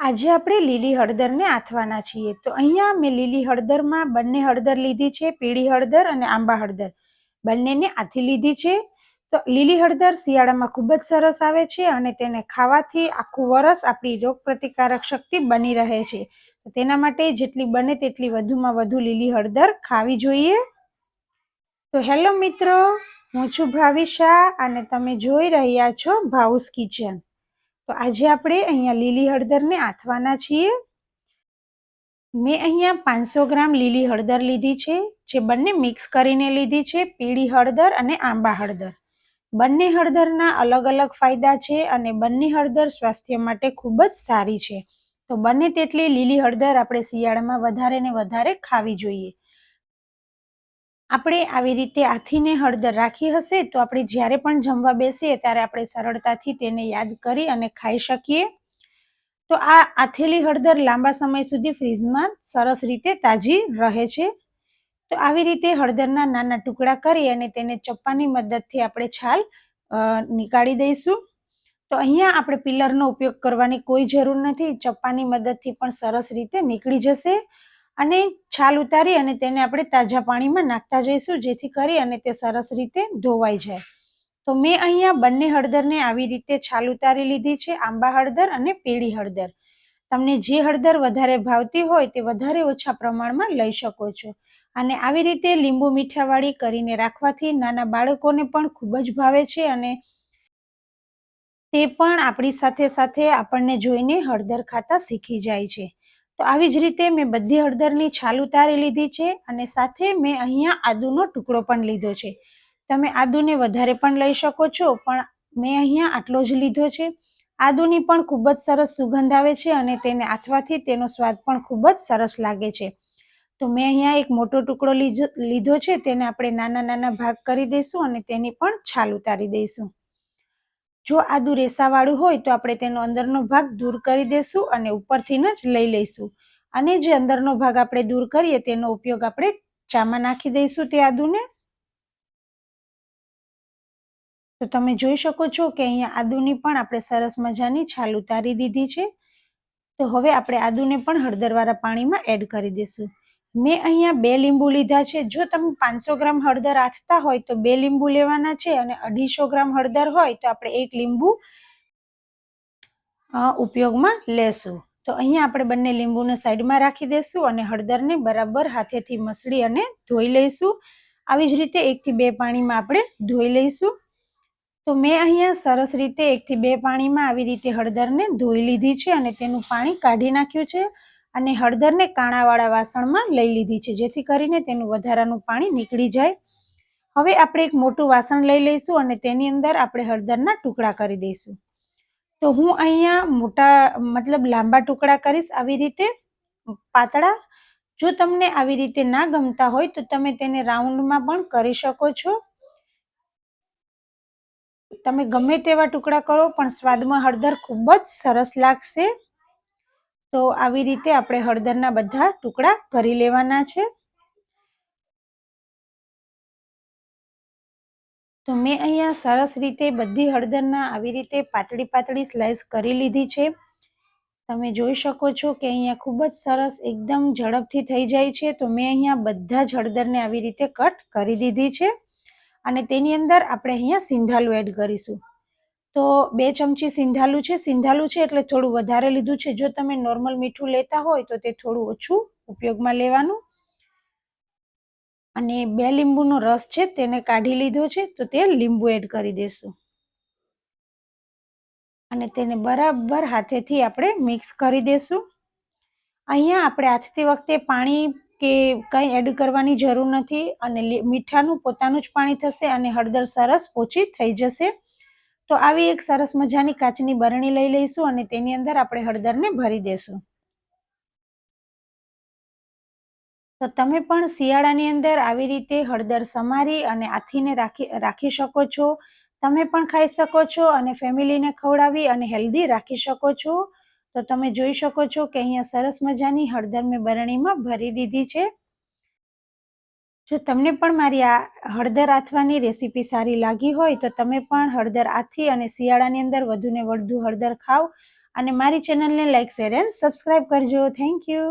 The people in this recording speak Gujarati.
આજે આપણે લીલી હળદરને આથવાના છીએ. તો અહીંયા મેં લીલી હળદરમાં બંને હળદર લીધી છે, પીળી હળદર અને આંબા હળદર. બંનેને આથી લીધી છે. તો લીલી હળદર શિયાળામાં ખૂબ જ સરસ આવે છે અને તેને ખાવાથી આખું વરસ આપણી રોગ પ્રતિકારક શક્તિ બની રહે છે. તેના માટે જેટલી બને તેટલી વધુમાં વધુ લીલી હળદર ખાવી જોઈએ. તો હેલો મિત્રો, હું છું ભાવિશા અને તમે જોઈ રહ્યા છો ભાઉસ કિચન. તો આજે આપણે અહીંયા લીલી હળદરને આથવાના છીએ. મેં અહીંયા પાંચસો ગ્રામ લીલી હળદર લીધી છે, જે બંને મિક્સ કરીને લીધી છે, પીળી હળદર અને આંબા હળદર. બંને હળદરના અલગ અલગ ફાયદા છે અને બંને હળદર સ્વાસ્થ્ય માટે ખૂબ જ સારી છે. તો બને તેટલી લીલી હળદર આપણે શિયાળામાં વધારે ને વધારે ખાવી જોઈએ. આપણે આવી રીતે આથીને હળદર રાખી હશે, તો આપણે જ્યારે પણ જમવા બેસીએ ત્યારે આપણે સરળતાથી તેને યાદ કરી અને ખાઈ શકીએ. તો આ આથેલી હળદર લાંબા સમય સુધી ફ્રીજમાં સરસ રીતે તાજી રહે છે. તો આવી રીતે હળદરના નાના ટુકડા કરી અને તેને ચપ્પાની મદદથી આપણે છાલ નીકાળી દઈશું. તો અહીંયા આપણે પિલરનો ઉપયોગ કરવાની કોઈ જરૂર નથી, ચપ્પાની મદદથી પણ સરસ રીતે નીકળી જશે. અને છાલ ઉતારી અને તેને આપણે તાજા પાણીમાં નાખતા જઈશું, જેથી કરી અને તે સરસ રીતે ધોવાઈ જાય. તો મેં અહીંયા બંને હળદરને આવી રીતે છાલ ઉતારી લીધી છે, આંબા હળદર અને પીળી હળદર. તમને જે હળદર વધારે ભાવતી હોય તે વધારે ઓછા પ્રમાણમાં લઈ શકો છો. અને આવી રીતે લીંબુ મીઠાવાળી કરીને રાખવાથી નાના બાળકોને પણ ખૂબ જ ભાવે છે અને તે પણ આપણી સાથે સાથે આપણને જોઈને હળદર ખાતા શીખી જાય છે. તો આવી જ રીતે મેં બધી હળદરની છાલ ઉતારી લીધી છે અને સાથે મેં અહીંયા આદુનો ટુકડો પણ લીધો છે. તમે આદુને વધારે પણ લઈ શકો છો, પણ મેં અહીંયા આટલો જ લીધો છે. આદુની પણ ખૂબ જ સરસ સુગંધ આવે છે અને તેને આથવાથી તેનો સ્વાદ પણ ખૂબ જ સરસ લાગે છે. તો મેં અહીંયા એક મોટો ટુકડો લીધો છે, તેને આપણે નાના નાના ભાગ કરી દઈશું અને તેની પણ છાલ ઉતારી દઈશું. જો આદુ રેસાવાળું હોય તો આપણે તેનો અંદરનો ભાગ દૂર કરી દેશું અને ઉપરથી જ લઈ લઈશું. અને જે અંદરનો ભાગ આપણે દૂર કરીએ તેનો ઉપયોગ આપણે ચામાં નાખી દઈશું તે આદુને. તો તમે જોઈ શકો છો કે અહીંયા આદુની પણ આપણે સરસ મજાની છાલ ઉતારી દીધી છે. તો હવે આપણે આદુને પણ હળદરવાળા પાણીમાં એડ કરી દઈશું. મેં અહીંયા બે લીંબુ લીધા છે. જો તમે પાંચસો ગ્રામ હળદર આથતા હોય તો બે લીંબુ લેવાના છે અને અઢીસો ગ્રામ હળદર હોય તો આપણે એક લીંબુ ઉપયોગમાં લેશું. તો અહીંયા આપણે બંને લીંબુને સાઈડમાં રાખી દઈશું અને હળદરને બરાબર હાથેથી મસળી અને ધોઈ લઈશું. આવી જ રીતે એકથી બે પાણીમાં આપણે ધોઈ લઈશું. તો મેં અહીંયા સરસ રીતે એકથી બે પાણીમાં આવી રીતે હળદરને ધોઈ લીધી છે અને તેનું પાણી કાઢી નાખ્યું છે. અને હળદરને કાણાવાળા વાસણમાં લઈ લીધી છે, જેથી કરીને તેનું વધારાનું પાણી નીકળી જાય. હવે આપણે એક મોટું વાસણ લઈ લઈશું અને તેની અંદર આપણે હળદરના ટુકડા કરી દઈશું. તો હું અહીંયા મોટા, મતલબ લાંબા ટુકડા કરીશ આવી રીતે. પાતળા, જો તમને આવી રીતે ના ગમતા હોય તો તમે તેને રાઉન્ડમાં પણ કરી શકો છો. તમે ગમે તેવા ટુકડા કરો, પણ સ્વાદમાં હળદર ખૂબ જ સરસ લાગશે. તો આવી રીતે આપણે હળદરના બધા ટુકડા કરી લેવાના છે. તો મેં અહીંયા સરસ રીતે બધી હળદરના આવી રીતે પાતળી પાતળી સ્લાઇસ કરી લીધી છે. તમે જોઈ શકો છો કે અહીંયા ખૂબ જ સરસ એકદમ ઝડપથી થઈ જાય છે. તો મેં અહીંયા બધા જ હળદરને આવી રીતે કટ કરી દીધી છે. અને તેની અંદર આપણે અહીંયા સિંધાલું એડ કરીશું. તો બે ચમચી સિંધાલું છે. સિંધાલું છે એટલે થોડું વધારે લીધું છે. જો તમે નોર્મલ મીઠું લેતા હોય તો તે થોડું ઓછું ઉપયોગમાં લેવાનું. અને બે લીંબુનો રસ છે તેને કાઢી લીધો છે તો તે લીંબુ એડ કરી દેશું. અને તેને બરાબર હાથેથી આપણે મિક્સ કરી દેશું. અહીંયા આપણે હાથતી વખતે પાણી કે કંઈ એડ કરવાની જરૂર નથી અને મીઠાનું પોતાનું જ પાણી થશે અને હળદર સરસ પોચી થઈ જશે. તો આવી એક સરસ મજાની કાચની બરણી લઈ લઈશું અને તેની અંદર આપણે હળદરને ભરી દેશું. તો તમે પણ શિયાળાની અંદર આવી રીતે હળદર સમારી અને આથીને રાખી રાખી શકો છો. તમે પણ ખાઈ શકો છો અને ફેમિલીને ખવડાવી અને હેલ્ધી રાખી શકો છો. તો તમે જોઈ શકો છો કે અહીંયા સરસ મજાની હળદર મેં બરણીમાં ભરી દીધી છે. જો તમને પણ મારી આ હળદર આથવાની રેસીપી સારી લાગી હોય તો તમે પણ હળદર આથી અને શિયાળાની અંદર વધુને વધુ હળદર ખાઓ. અને મારી ચેનલને લાઈક, શેર, એન્ડ સબસ્ક્રાઈબ કરજો. Thank you.